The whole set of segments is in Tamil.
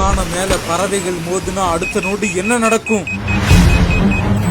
விமானம் மேல பறவைகள் மோதுனா அடுத்த நொடி என்ன நடக்கும்?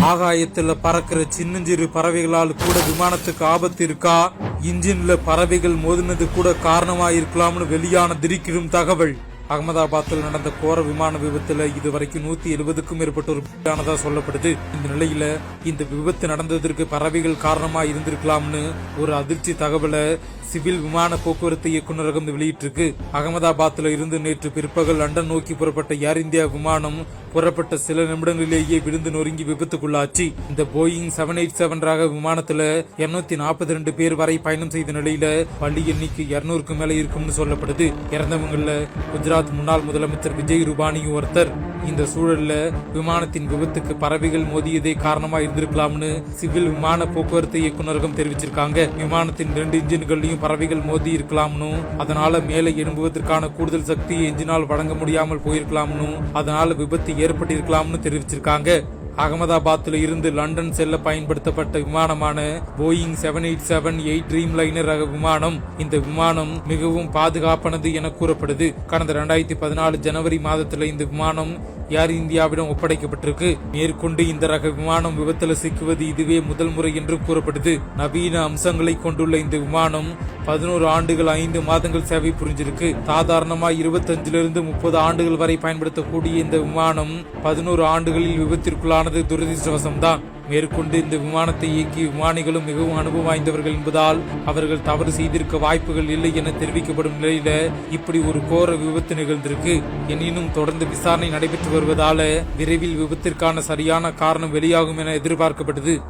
ஆகாயத்துல பறக்கிற சின்னஞ்சிறு பறவைகளால் கூட விமானத்துக்கு ஆபத்து இருக்கா? இன்ஜின்ல பறவைகள் மோதினது கூட காரணமா இருக்கலாம்னு வெளியான திரிக்கிடும் தகவல். அகமதாபாத்தில் நடந்த கோர விமான விபத்துல இதுவரைக்கும் நூத்தி எழுபதுக்கும் மேற்பட்டோர் பலியானதா சொல்லப்படுது. இந்த நிலையில இந்த விபத்து நடந்ததற்கு பறவைகள் காரணமா இருந்திருக்கலாம்னு ஒரு அதிர்ச்சி தகவலை சிவில் விமான போக்குவரத்து இயக்குநரகம் வெளியிட்டிருக்கு. அகமதாபாத்ல இருந்து நேற்று பிற்பகல் லண்டன் நோக்கி புறப்பட்ட ஏர் இந்தியா விமானம் புறப்பட்ட சில நிமிடங்களிலேயே விழுந்து நொறுங்கி விபத்துக்குள்ளாச்சு. இந்த போயிங் செவன் எயிட் செவன் ரக விமானத்துல 242 நாற்பத்தி ரெண்டு பேர் வரை பயணம் செய்த நிலையில பள்ளி எண்ணிக்கை இருநூறுக்கு மேல இருக்கும்னு சொல்லப்படுது. இறந்தவங்கள்ல குஜராத் முன்னாள் முதலமைச்சர் விஜய் ரூபானியும் ஒருத்தர். இந்த சூழல்ல விமானத்தின் விபத்துக்கு பறவைகள் மோதியதே காரணமா இருந்திருக்கலாம்னு சிவில் விமான போக்குவரத்து இயக்குநரகம் தெரிவிச்சிருக்காங்க. விமானத்தின் ரெண்டு இன்ஜின்கள்லயும் பறவைகள் மோதி இருக்கலாம்னு அதனால மேலே எழும்புவதற்கான கூடுதல் சக்தி இன்ஜினால் வழங்க முடியாமல் போயிருக்கலாம்னு அதனால விபத்து ஏற்பட்டிருக்கலாம்னு தெரிவிச்சிருக்காங்க. அகமதாபாத்தில் இருந்து லண்டன் செல்ல பயன்படுத்தப்பட்ட விமானமான Boeing seven eight seven eight Dreamliner ரக விமானம் இந்த விமானம் மிகவும் பாதுகாப்பானது என கூறப்படுது. கடந்த ரெண்டாயிரத்தி பதினாலு ஜனவரி மாதத்தில் இந்த விமானம் ஏர் இந்தியாவிடம் ஒப்படைக்கப்பட்டிருக்கு. மேற்கொண்டு இந்த ரக விமானம் விபத்தில் சிக்குவது இதுவே முதல் முறை என்று கூறப்படுது. நவீன அம்சங்களை கொண்டுள்ள இந்த விமானம் பதினோரு ஆண்டுகள் ஐந்து மாதங்கள் சேவை புரிஞ்சிருக்கு. சாதாரணமா இருபத்தஞ்சிலிருந்து முப்பது ஆண்டுகள் வரை பயன்படுத்தக்கூடிய இந்த விமானம் பதினோரு ஆண்டுகளில் விபத்திற்குள்ளானது துரதிருஷ்டவசம்தான். மேற்கொண்டு இந்த விமானத்தை இயக்கிய விமானிகளும் மிகவும் அனுபவம் வாய்ந்தவர்கள் என்பதால் அவர்கள் தவறு செய்திருக்க வாய்ப்புகள் இல்லை என தெரிவிக்கப்படும் நிலையில இப்படி ஒரு கோர விபத்து நிகழ்ந்திருக்கு. எனினும் தொடர்ந்து விசாரணை நடைபெற்று வருவதால விரைவில் விபத்திற்கான சரியான காரணம் வெளியாகும் என எதிர்பார்க்கப்பட்டது.